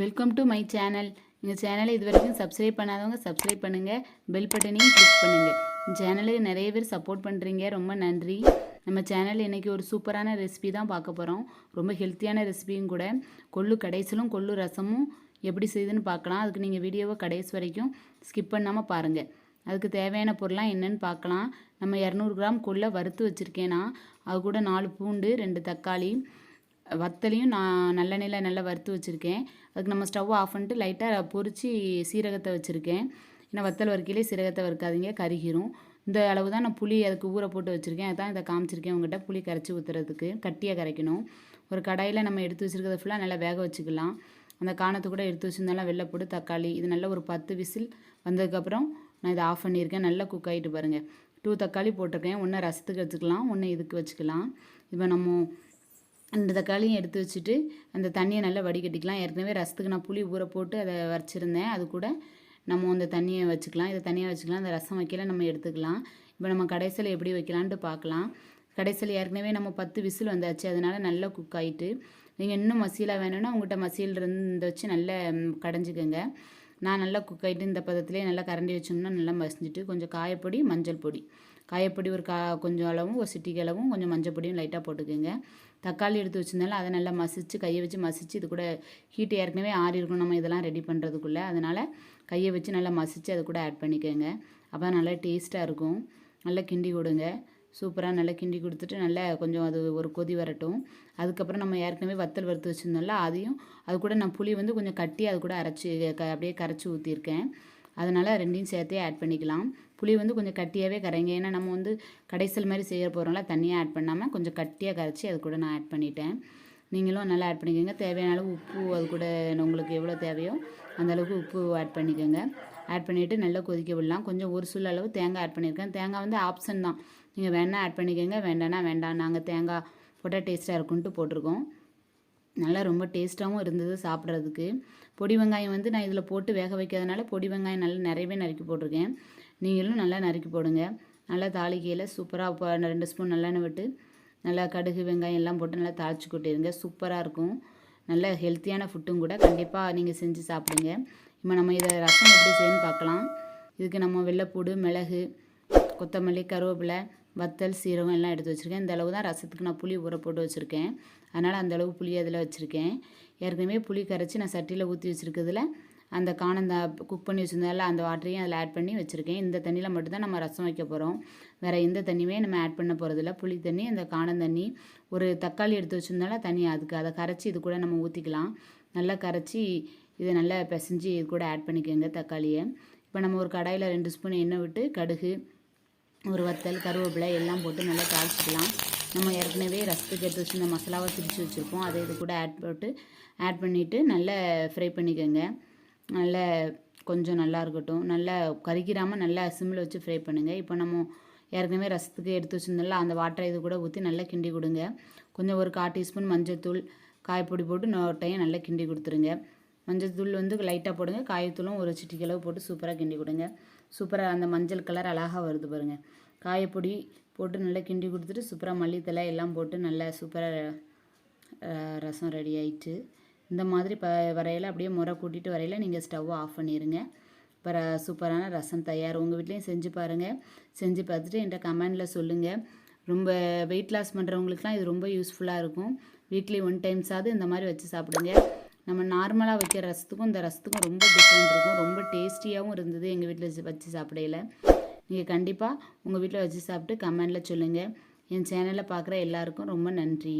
Welcome to my channel எங்கள் சேனலை இது வரைக்கும் சப்ஸ்கிரைப் பண்ணாதவங்க சப்ஸ்கிரைப் பண்ணுங்கள் பெல் பட்டனையும் கிளிக் பண்ணுங்கள் சேனலுக்கு நிறைய பேர் சப்போர்ட் பண்ணுறீங்க ரொம்ப நன்றி. நம்ம சேனல் இன்றைக்கி ஒரு சூப்பரான ரெசிபி தான் பார்க்க போகிறோம் ரொம்ப ஹெல்த்தியான ரெசிபியும் கூட. கொள்ளு கடைசலும் கொள்ளு ரசமும் எப்படி செய்யுதுன்னு பார்க்கலாம். அதுக்கு நீங்கள் வீடியோவை கடைசி வரைக்கும் ஸ்கிப் பண்ணாமல் பாருங்கள் அதுக்கு தேவையான பொருளாக என்னன்னு பார்க்கலாம். நம்ம இரநூறு கிராம் கொள்ளை வறுத்து வச்சுருக்கேன்னா அது கூட நாலு பூண்டு ரெண்டு தக்காளி வத்தலையும் நான் நல்லெண்ணெயில் நல்லா வறுத்து வச்சுருக்கேன். அதுக்கு நம்ம ஸ்டவ் ஆஃப் பண்ணிட்டு லைட்டாக பொரிச்சு சீரகத்தை வச்சுருக்கேன். ஏன்னா வத்தல் வறுக்கையிலே சீரகத்தை வறுக்காதீங்க கருகிரும். இந்த அளவு தான் நான் புளி அதுக்கு ஊற போட்டு வச்சுருக்கேன். அதான் இதை காமிச்சிருக்கேன் உங்கள்கிட்ட புளி கரைச்சி ஊற்றுறதுக்கு கட்டியாக கரைக்கணும். ஒரு கடாயில் நம்ம எடுத்து வச்சுருக்கிறத ஃபுல்லாக நல்லா வேக வச்சுக்கலாம். அந்த காணத்தை கூட எடுத்து வச்சுருந்தாலும் போட்டு தக்காளி இது நல்லா ஒரு பத்து விசில் வந்ததுக்கப்புறம் நான் இதை ஆஃப் பண்ணியிருக்கேன். நல்லா குக் ஆகிட்டு பாருங்கள் டூ தக்காளி போட்டிருக்கேன். ஒன்று ரசத்துக்கு வச்சுக்கலாம் ஒன்று இதுக்கு வச்சுக்கலாம். இப்போ நம்ம அந்த தக்காளியும் எடுத்து வச்சுட்டு அந்த தண்ணியை நல்லா வடிகட்டிக்கலாம். ஏற்கனவே ரசத்துக்கு நான் புளி ஊற போட்டு அதை வரைச்சிருந்தேன் அது கூட நம்ம அந்த தண்ணியை வச்சுக்கலாம். இதை தனியாக வச்சுக்கலாம். அந்த ரசம் வைக்கல நம்ம எடுத்துக்கலாம். இப்போ நம்ம கடைசியில் எப்படி வைக்கலான்ட்டு பார்க்கலாம். கடைசியில் ஏற்கனவே நம்ம பத்து விசில் வந்தாச்சு. அதனால் நல்லா குக் ஆகிட்டு நீங்கள் இன்னும் மசியலாக வேணும்னா உங்கள்கிட்ட மசியல் இருந்து வச்சு நல்லா கடைஞ்சிக்கோங்க. நான் நல்லா குக் ஆகிட்டு இந்த பதத்துலேயே நல்லா கரண்டி வச்சோம்னா நல்லா மசிஞ்சிட்டு கொஞ்சம் காயப்பொடி மஞ்சள் பொடி. காயப்பொடி ஒரு கா கொஞ்சம் அளவும் ஒரு சிட்டிக்கு அளவும் கொஞ்சம் மஞ்சள் பொடியும் லைட்டாக போட்டுக்கோங்க. தக்காளி எடுத்து வச்சிருந்தாலும் அதை நல்லா மசித்து கையை வச்சு மசித்து இது கூட ஹீட் ஏற்கனவே ஆறி இருக்கும் நம்ம இதெல்லாம் ரெடி பண்ணுறதுக்குள்ளே அதனால் கையை வச்சு நல்லா மசித்து அது கூட ஆட் பண்ணிக்கோங்க. அப்போ நல்லா டேஸ்ட்டாக இருக்கும். நல்லா கிண்டி கொடுங்க. சூப்பராக நல்லா கிண்டி கொடுத்துட்டு நல்லா கொஞ்சம் அது ஒரு கொதி வரட்டும். அதுக்கப்புறம் நம்ம ஏற்கனவே வத்தல் வறுத்து வச்சுருந்தோம்ல அதையும் அது கூட நான் புளி வந்து கொஞ்சம் கட்டி அது கூட அரைச்சி க அப்படியே கரைச்சி ஊற்றிருக்கேன் அதனால் ரெண்டையும் சேர்த்தே ஆட் பண்ணிக்கலாம். புளி வந்து கொஞ்சம் கட்டியாகவே கரைங்க. ஏன்னா நம்ம வந்து கடைசல் மாதிரி செய்ய போகிறோம்ல தண்ணியாக ஆட் பண்ணாமல் கொஞ்சம் கட்டியாக கரைச்சி அது கூட நான் ஆட் பண்ணிட்டேன். நீங்களும் நல்லா ஆட் பண்ணிக்கோங்க. தேவையான அளவு உப்பு அது கூட உங்களுக்கு எவ்வளோ தேவையோ அந்த அளவுக்கு உப்பு ஆட் பண்ணிக்கோங்க. ஆட் பண்ணிவிட்டு நல்லா கொதிக்க விடலாம். கொஞ்சம் ஒரு சுள்ள அளவு தேங்காய் ஆட் பண்ணியிருக்கேன். தேங்காய் வந்து ஆப்ஷன் தான். நீங்கள் வேணால் ஆட் பண்ணிக்கோங்க. வேண்டாம்னா வேண்டாம். நாங்கள் தேங்காய் போட்டால் டேஸ்ட்டாக இருக்குன்ட்டு போட்டிருக்கோம். நல்லா ரொம்ப டேஸ்ட்டாகவும் இருந்தது சாப்பிட்றதுக்கு. பொடி வெங்காயம் வந்து நான் இதில் போட்டு வேக வைக்கிறதுனால பொடி வெங்காயம் நல்லா நிறையவே நறுக்கி போட்டிருக்கேன். நீங்களும் நல்லா நறுக்கி போடுங்க. நல்லா தாளிக்கையில் சூப்பராக இப்போ ரெண்டு ஸ்பூன் நல்லெண்ணெய் விட்டு நல்லா கடுகு வெங்காயம் எல்லாம் போட்டு நல்லா தாளிச்சு கொட்டிடுங்க சூப்பராக இருக்கும். நல்ல ஹெல்த்தியான ஃபுட்டும் கூட கண்டிப்பாக நீங்கள் செஞ்சு சாப்பிடுங்க. இப்போ நம்ம இதை ரசம் எப்படி செய்யணும்னு பார்க்கலாம். இதுக்கு நம்ம வெள்ளைப்பூடு மிளகு கொத்தமல்லி கருவேப்பிலை வத்தல் சீரகம் எல்லாம் எடுத்து வச்சுருக்கேன். இந்த அளவு தான் ரசத்துக்கு நான் புளி ஊற போட்டு வச்சுருக்கேன். அதனால் அந்த அளவு புளி அதில் வச்சுருக்கேன். ஏற்கனவே புளி கரைச்சி நான் சட்டியில் ஊற்றி வச்சுருக்கிறதுல அந்த காணந்த குக் பண்ணி வச்சுருந்தால அந்த வாட்டரையும் அதில் ஆட் பண்ணி வச்சுருக்கேன். இந்த தண்ணியில் மட்டும்தான் நம்ம ரசம் வைக்க போகிறோம் வேறு எந்த தண்ணியுமே நம்ம ஆட் பண்ண போகிறதில்ல புளி தண்ணி அந்த காணம் தண்ணி ஒரு தக்காளி எடுத்து வச்சுருந்தாலும் தண்ணி அதுக்கு அதை கரைச்சி இது கூட நம்ம ஊற்றிக்கலாம் நல்லா கரைச்சி இதை நல்லா பிசைஞ்சு இது கூட ஆட் பண்ணிக்கோங்க தக்காளியை. இப்போ நம்ம ஒரு கடாயில் ரெண்டு ஸ்பூன் எண்ணெய் விட்டு கடுகு ஒரு வத்தல் கருவேப்பிலை எல்லாம் போட்டு நல்லா தாளிச்சிக்கலாம். நம்ம ஏற்கனவே ரசத்துக்கு எடுத்து வச்சு இந்த மசாலாவை திரிச்சு வச்சுருக்கோம். அதை இது கூட ஆட் போட்டு ஆட் பண்ணிவிட்டு நல்லா ஃப்ரை பண்ணிக்கோங்க. நல்ல கொஞ்சம் நல்லா இருக்கட்டும். நல்லா கறிக்கிறாமல் நல்லா சிம்மில் வச்சு ஃப்ரை பண்ணுங்கள் இப்போ நம்ம ஏற்கனவே ரசத்துக்கு எடுத்து வச்சுருந்தோம்ல அந்த வாட்டரை இது கூட ஊற்றி நல்லா கிண்டி கொடுங்க. கொஞ்சம் ஒரு கால் டீஸ்பூன் மஞ்சத்தூள் காய்ப்பொடி போட்டு நோட்டையும் நல்லா கிண்டி கொடுத்துருங்க. மஞ்சத்தூள் வந்து லைட்டாக போடுங்க. காயத்தூளும் ஒரு சிட்டிக்களவு போட்டு சூப்பராக கிண்டி கொடுங்க. சூப்பராக அந்த மஞ்சள் கலர் அழகாக வருது பாருங்கள் காயப்பொடி போட்டு நல்லா கிண்டி கொடுத்துட்டு சூப்பராக மல்லித்தலை எல்லாம் போட்டு நல்லா சூப்பராக ரசம் ரெடி ஆயிட்டு இந்த மாதிரி ப வரையில் அப்படியே முறை கூட்டிகிட்டு வரையில் நீங்கள் ஸ்டவ்வை ஆஃப் பண்ணிடுங்க இப்போ சூப்பரான ரசம் தயார். உங்கள் வீட்லேயும் செஞ்சு பாருங்கள் செஞ்சு பார்த்துட்டு என்கிட்ட கமெண்டில் சொல்லுங்கள் ரொம்ப வெயிட் லாஸ் பண்ணுறவங்களுக்குலாம் இது ரொம்ப யூஸ்ஃபுல்லாக இருக்கும். வீக்லி ஒன் டைம்ஸாவது இந்த மாதிரி வச்சு சாப்பிடுங்க. நம்ம நார்மலாக வைக்கிற ரசத்துக்கும் இந்த ரசத்துக்கும் ரொம்ப டிஃப்ரெண்ட் இருக்கும். ரொம்ப டேஸ்டியாகவும் இருந்தது எங்கள் வீட்டில் வச்சு சாப்பிடையில. நீங்கள் கண்டிப்பாக உங்கள் வீட்டில் வச்சு சாப்பிட்டு கமெண்டில் சொல்லுங்கள் என் சேனலில் பார்க்குற எல்லாருக்கும் ரொம்ப நன்றி.